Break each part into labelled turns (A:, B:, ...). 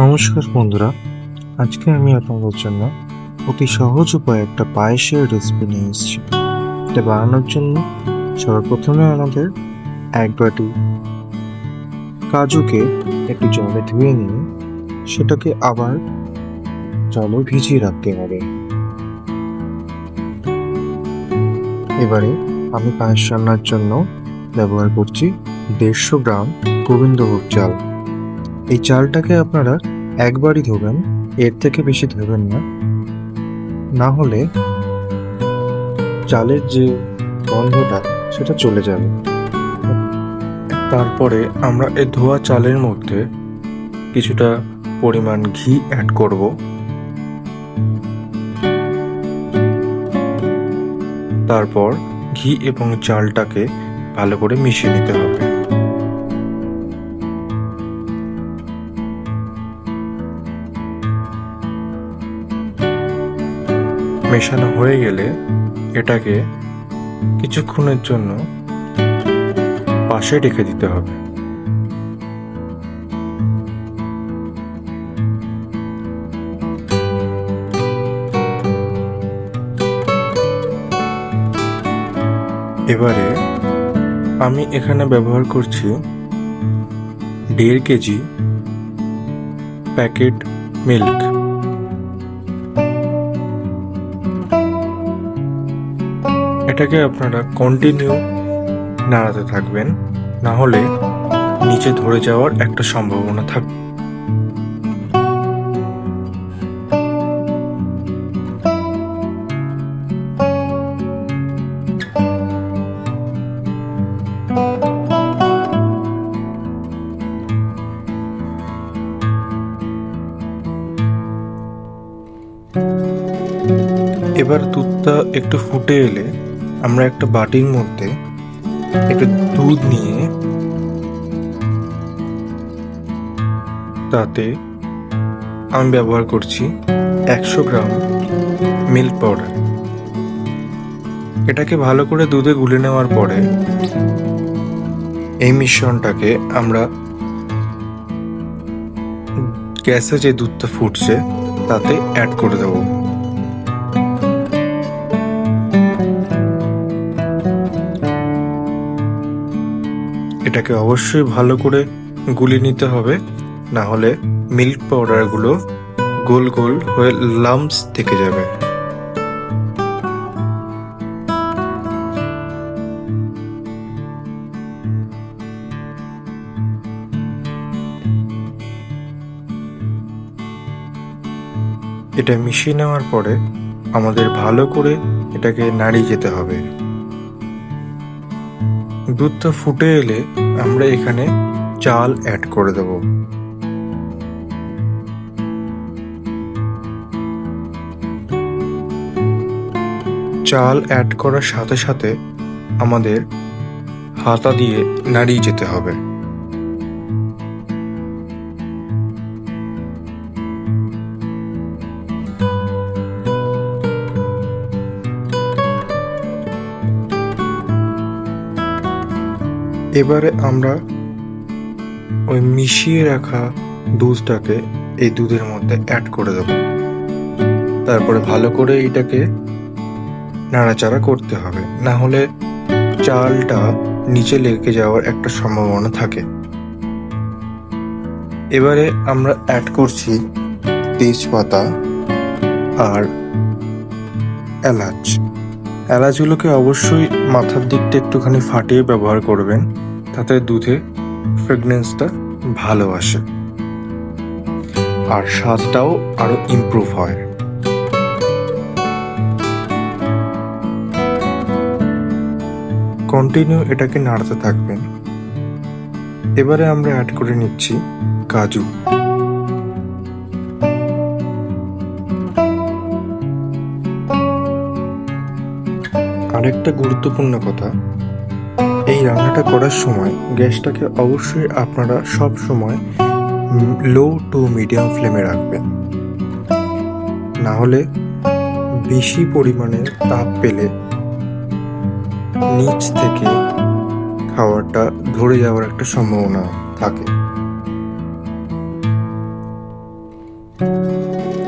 A: নমস্কার বন্ধুরা, আজকে আমি আপনাদের জন্য অতি সহজ উপায়ে একটা পায়েসের রেসিপি নিয়ে এসেছি। এটা বানানোর জন্য সবার প্রথমে আমাদের এক বাটি কাজুকে একটু জলে ধুয়ে নিয়ে সেটাকে আবার জলে ভিজিয়ে রাখতে হবে। এবারে আমি পায়েস রান্নার জন্য ব্যবহার করছি দেড়শো গ্রাম গোবিন্দভোগ চাল। এই চালটাকে আপনারা একবারই ধোবেন, এর থেকে বেশি ধোবেন না। না হলে চালের যে গন্ধটা, সেটা চলে যাবে। তারপরে আমরা এই ধোয়া চালের মধ্যে কিছুটা পরিমাণ ঘি অ্যাড করব। তারপর ঘি এবং চালটাকে ভালো করে মিশিয়ে নিতে হবে। মেশানো হয়ে গেলে এটাকে কিছুক্ষণের জন্য পাশে রেখে দিতে হবে। এবারে আমি এখানে ব্যবহার করছি দেড় কেজি প্যাকেট মিল্ক। এটাকে আপনারা কন্টিনিউ নাড়াতে থাকবেন না হলে নিচে ধরে যাওয়ার একটা সম্ভাবনা থাকবে এবার দুধটা একটু ফুটে এলে আমরা একটা বাটির মধ্যে একটু দুধ নিয়ে তাতে আমি ব্যবহার করছি একশো গ্রাম মিল্ক পাউডার। এটাকে ভালো করে দুধে গুলে নেওয়ার পরে এই মিশ্রণটাকে আমরা গ্যাসে যে দুধটা ফুটছে তাতে অ্যাড করে দেবো। এটাকে অবশ্যই ভালো করে গুলি নিতে হবে। না হলে মিল্ক পাউডারগুলো গোল গোল হয়ে লাম্পস থেকে যাবে। এটা মিশিয়ে নেওয়ার পরে আমাদের ভালো করে এটাকে নাড়িয়ে যেতে হবে। দুধটা ফুটে এলে আমরা এখানে চাল অ্যাড করে দেব। চাল অ্যাড করার সাথে সাথে আমাদের হাতা দিয়ে নাড়িয়ে যেতে হবে। এবারে আমরা ওই মিশিয়ে রাখা দুধটাকে এই দুধের মধ্যে অ্যাড করে দেব। তারপরে ভালো করে এটাকে নাড়াচাড়া করতে হবে। না হলে চালটা নিচে লেগে যাওয়ার একটা সম্ভাবনা থাকে। এবারে আমরা অ্যাড করছি তেজপাতা আর এলাচ। এলাচগুলোকে অবশ্যই মাথার দিকটা একটুখানি ফাটিয়ে ব্যবহার করবেন। তাতে দুধে ফ্রেগনেন্সটা ভালো আসে। আর স্বাদটাও আরও ইমপ্রুভ হয়। কন্টিনিউ এটাকে নাড়তে থাকবেন। এবারে আমরা অ্যাড করে নিচ্ছি কাজু। আরেকটা গুরুত্বপূর্ণ কথা। এই রান্নাটা করার সময় গ্যাসটাকে অবশ্যই আপনারা সব সময় লো টু মিডিয়াম ফ্লেমে রাখবেন। না হলে বেশি পরিমাণে তাপ পেলে নিচ থেকে খাবারটা ধরে যাওয়ার একটা সম্ভাবনা থাকে।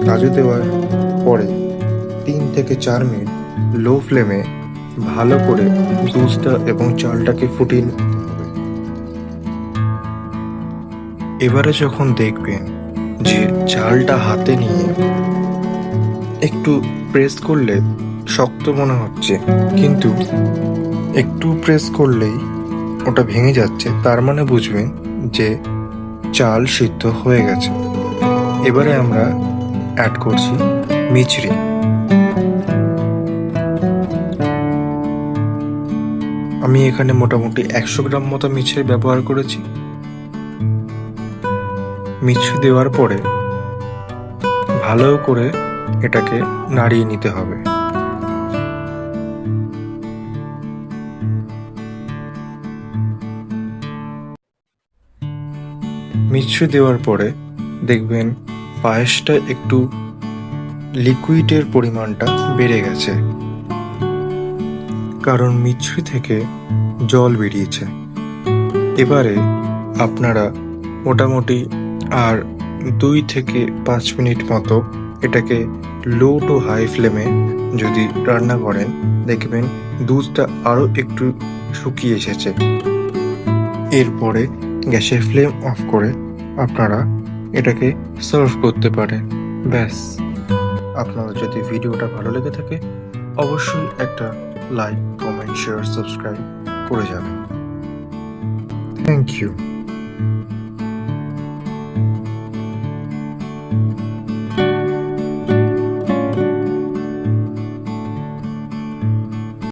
A: কাজু দেওয়ার পরে তিন থেকে চার মিনিট লো ফ্লেমে ভালো করে দুধটা এবং চালটাকে ফুটিয়ে এবারে যখন দেখবেন যে চালটা হাতে নিয়ে একটু প্রেস করলে শক্ত মনে হচ্ছে, কিন্তু একটু প্রেস করলেই ওটা ভেঙে যাচ্ছে, তার মানে বুঝবেন যে চাল সিদ্ধ হয়ে গেছে। এবারে আমরা অ্যাড করছি মিচড়ি আমি এখানে মোটামুটি একশো গ্রাম মতো মিছরি ব্যবহার করেছি। মিছরি দেওয়ার পরে ভালো করে এটাকে নাড়িয়ে নিতে হবে। মিছরি দেওয়ার পরে দেখবেন পায়েসটা একটু লিকুইডের পরিমাণটা বেড়ে গেছে। কারণ মিছরি থেকে জল বেরিয়েছে। এবারে আপনারা মোটামুটি আর দুই থেকে পাঁচ মিনিট মতো এটাকে লো টু হাই ফ্লেমে যদি রান্না করেন, দেখবেন দুধটা আরও একটু শুকিয়ে এসেছে। এরপরে গ্যাসের ফ্লেম অফ করে আপনারা এটাকে সার্ভ করতে পারেন। ব্যাস। আপনাদের যদি ভিডিওটা ভালো লেগে থাকে অবশ্যই একটা লাইক কমেন্ট শেয়ার সাবস্ক্রাইব করে যাবেন। Thank you